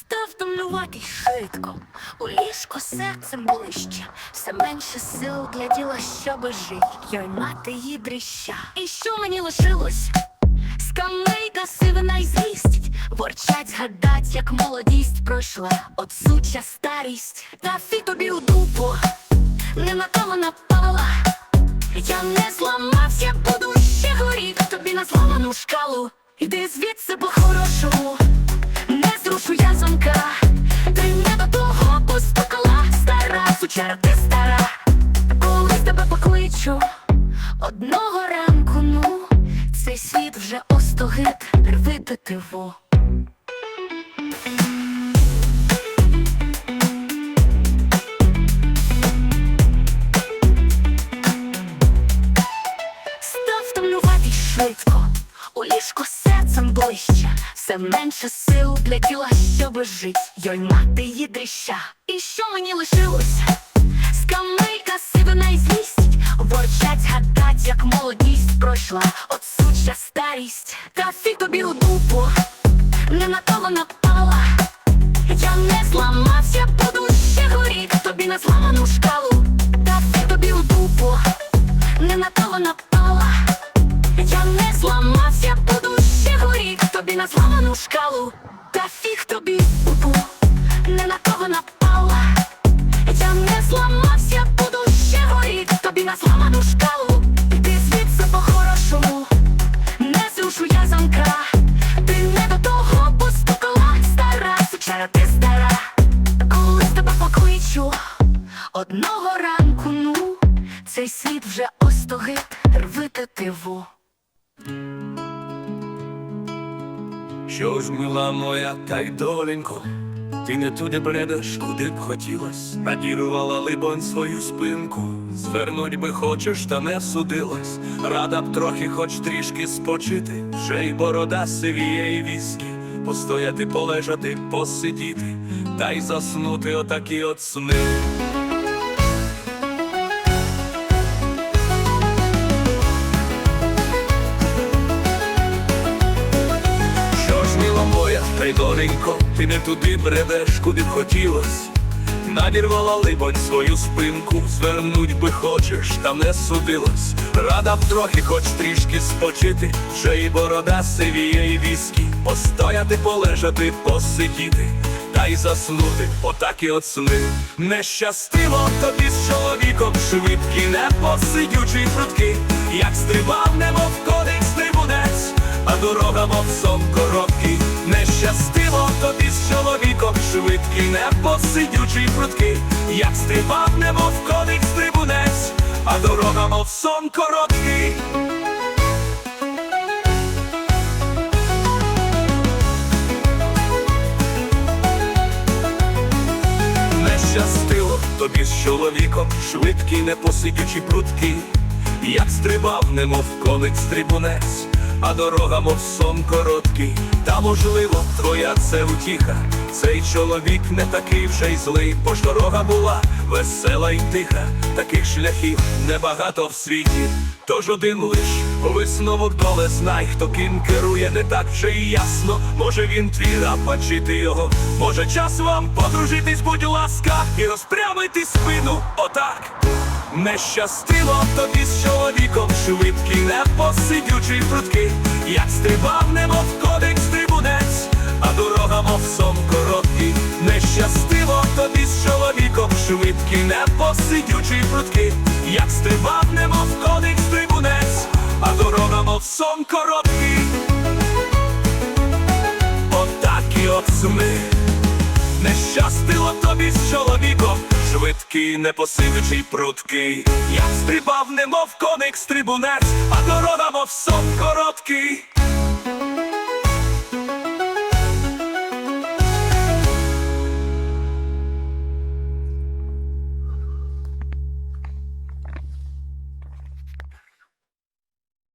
Став домлювати швидко, у ліжко серцем ближче, все менше сил для діла, щоби жить, йой мати її дрища. І що мені лишилось? Скамейка сивина й злість, ворчать згадать, як молодість пройшла, от суча старість, та фі тобі у дупу, не на то вона пала. Я не зламався, буду ще горіти. Тобі на зламану шкалу. Іди звідси по-хорошому, не зрушу я замка. Ти не до того постукала, стара сучара, ти стара. Колись тебе покличу одного ранку, ну цей світ вже остогид, рви дитиву. Став втомлювати швидко, у ліжко серцем ближче, все менше сил для тіла, щоби жить, йой мати її. І що мені лишилось? Скамейка сивина й злість, ворчать згадать, як молодість пройшла, от суча старість, та фі тобі у дупу, не на то вона пала. Я не зламався, буду ще горіти тобі на зламану шкалу, тобі на зламану шкалу, та фіг тобі пупу, не на то вона пала. Я не зламався, буду ще горіти тобі на зламану шкалу. Ти звідси по-хорошому, не зрушу я замка. Ти не до того постукала, стара сучара, ти стара. Колись тебе покличу одного ранку, ну цей світ вже остогид, рви тиву. Що ж, мила моя, та й доленько, ти не туди бредеш, куди б хотілось. Надірувала, либонь, свою спинку. Звернуть би хочеш, та не судилось. Рада б трохи, хоч трішки спочити. Вже й борода сивіє і віскі. Постояти, полежати, посидіти, та й заснути отакі от сни. Та доненько, ти не туди бредеш, куди б хотілось. Надірвала, либонь, свою спинку, звернуть би хочеш, та не судилось. Рада б трохи, хоч трішки спочити, вже і борода сивіє, і віскі, постояти, полежати, посидіти, та й заснути, отакі от сни. Не щастило тобі з чоловіком, швидкі, не посидючий прудкий, як стрибав, немов кодекс трибунець а дорога, мов сон короткий, не щастило тобі з чоловіком швидкий, не посидючий прудкий, як стрибав, немов коник стрибунець, а дорога, мов сон короткий. Не щастило тобі з чоловіком, швидкий, не посидючий прудкий, як стрибав, немов коник стрибунець, а дорога, мов сон короткий, та можливо, твоя це утіха. Цей чоловік не такий вже й злий, бо ж дорога була весела й тиха, таких шляхів небагато в світі. Тож один лиш висновок доле знай, хто ким керує, не так вже і ясно. Може він твій раб, бачити його. Може час вам подружитись, будь ласка, і розпрямити спину, отак. Не щастило тобі з чоловіком, швидкий, не посидючий прудкий, як стрибав, немов кодекс трибунець, а дорога, мов сон короткий. Не щастило тобі з чоловіком, швидкий, не посидючий прудкий, як стрибав, немов кодекс сон короткий. Отакі от сни. Не щастило тобі з чоловіком, швидкий, непосивичий прудкий, Я стрибав, немов коник стрибунець, а дорога, мов сон короткий.